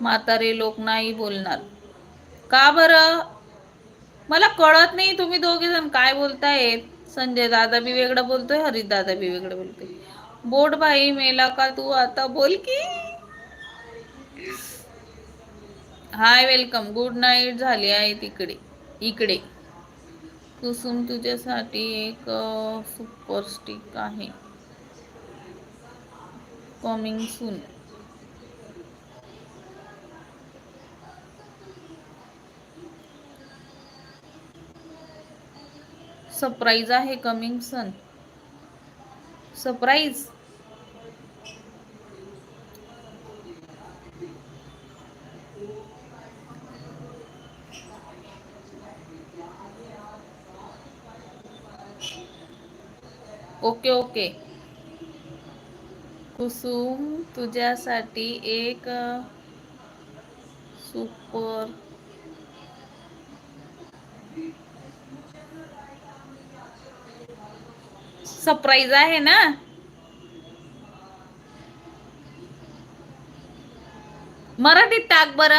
म्हातारे लोक नाही बोलणार. का बरं? मला कळत नाही तुम्ही दोघे जण काय बोलतायत संजय दादा बी वेगळं बोलतोय हरीश दादा बी वेगळं बोलतोय. बोट भाई मेला का तू आता? बोल की. Hi welcome. गुड नाईट झाली आहे तिकडे. इकडे. कुसुम तुझ्यासाठी एक सुपरस्टिक आहे. Coming soon. सरप्राईज आहे coming soon. Surprise. Okay okay. Kusum तुझ्यासाठी एक सुपर सरप्राईज आहे ना? मराठीत टाक बर.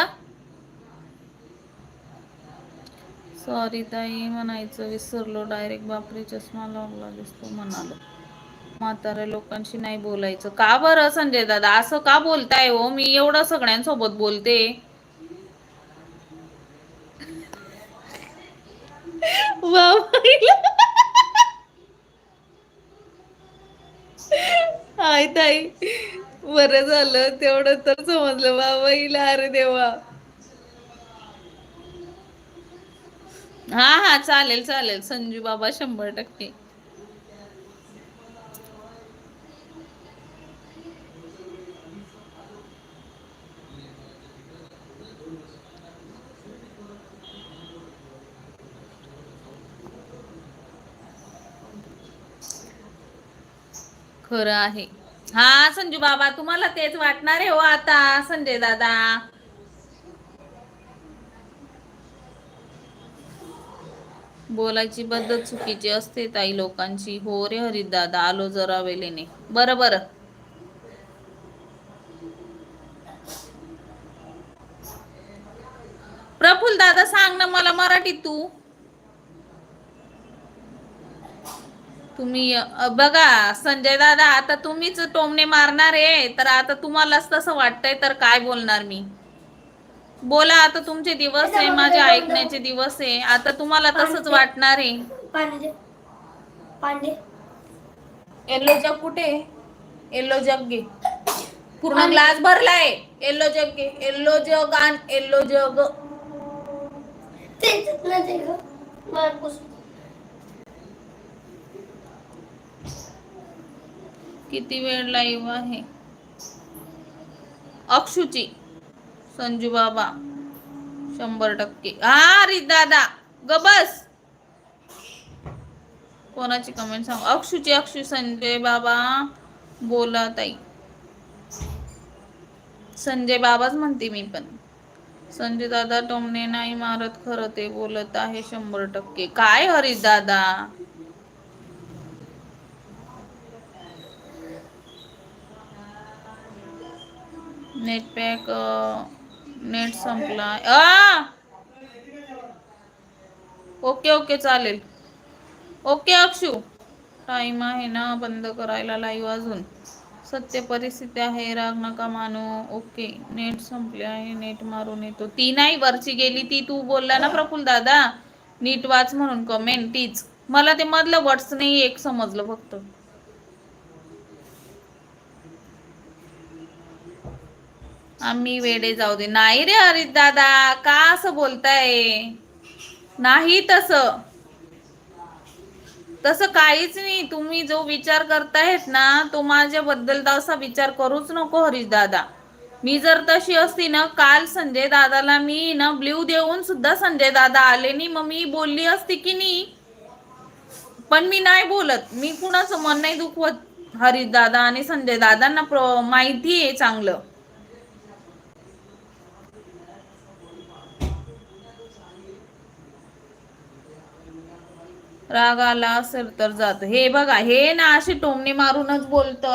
सॉरी ताई म्हणायचं विसरलो. डायरेक्ट बापरे चष्मा लावला दिसतो म्हणालो. म्हाताऱ्या लोकांशी नाही बोलायचं. का बरं संजय दादा? असं का बोलताय हो? मी एवढं सगळ्यांसोबत बोलते. हाय ताई बर झालं. तेवढं तर समजलं बाबा हिला अरे देवा. हा हा चालेल चालेल. संजू बाबा शंभर टक्के. खरं आहे. हा संजू बाबा तुम्हाला तेच वाटणार आहे हो आता संजय दादा? बोलायची पद्धत चुकीची असते ताई लोकांची. हो रे हरित दादा आलो जरा वेलेने बरं बरं. प्रफुल दादा सांग ना मला मराठीत तू. तुम्ही बघा संजय दादा आता तुम्हीच टोमणे मारणार आहे तर आता तुम्हालाच तसं वाटतंय तर काय बोलणार मी बोला आता तुमचे दिवस आहे माझे ऐकण्याचे दिवस आहे आता तुम्हाला तसंच वाटणार आहे पाणी दे पाणी येल्लो जग कुठे येल्लो जग घे पूर्ण ग्लास भरलाय येल्लो जग घे येल्लो जग आण येल्लो जग ते नाही ते ग मारपूस किती वेळ लाईव्ह आहे? अक्षुची संजू बाबा शंभर टक्के. हा रे दादा ग बस. कोणाची कमेंट सांग? अक्षुची अक्षु संजय बाबा बोला ताई. संजय बाबाच म्हणते मी पण. संजय दादा टोमणे नाही मारत खरं ते बोलत आहे शंभर टक्के. काय हरीश दादा? नेट पॅक नेट संपला. आ ओके ओके चालेल. ओके अक्षू. टाइम आहे ना बंद करायला लाईव्ह अजून. सत्य परिस्थिती आहे राग नका मानू. ओके नेट संपले आहे नेट मारून येतो. ती नाही वरची गेली ती तू बोलला ना प्रफुल दादा. नीट वाच म्हणून कमेंट तीच. मला ते मधलं वट्स नाही एक समजलं फक्त. आम्ही वेडे जाऊ दे. नाही रे हरित दादा का असं बोलताय? नाही तसं. तसं काहीच नाही. तुम्ही जो विचार करतायत ना तो माझ्याबद्दल तसा विचार करूच नको हरीश दादा. मी जर तशी असती ना काल संजय दादाला मी ना ब्ल्यू देऊन सुद्धा संजय दादा आले नाही. मग मी बोलली असती की नाही? पण मी नाही बोलत. मी कुणाचं मन नाही दुखवत हरीश दादा आणि संजय दादांना प्र- माहिती आहे चांगलं. राग आला असेल तर जात. हे बघा हे ना अशी टोमणी मारूनच बोलतं.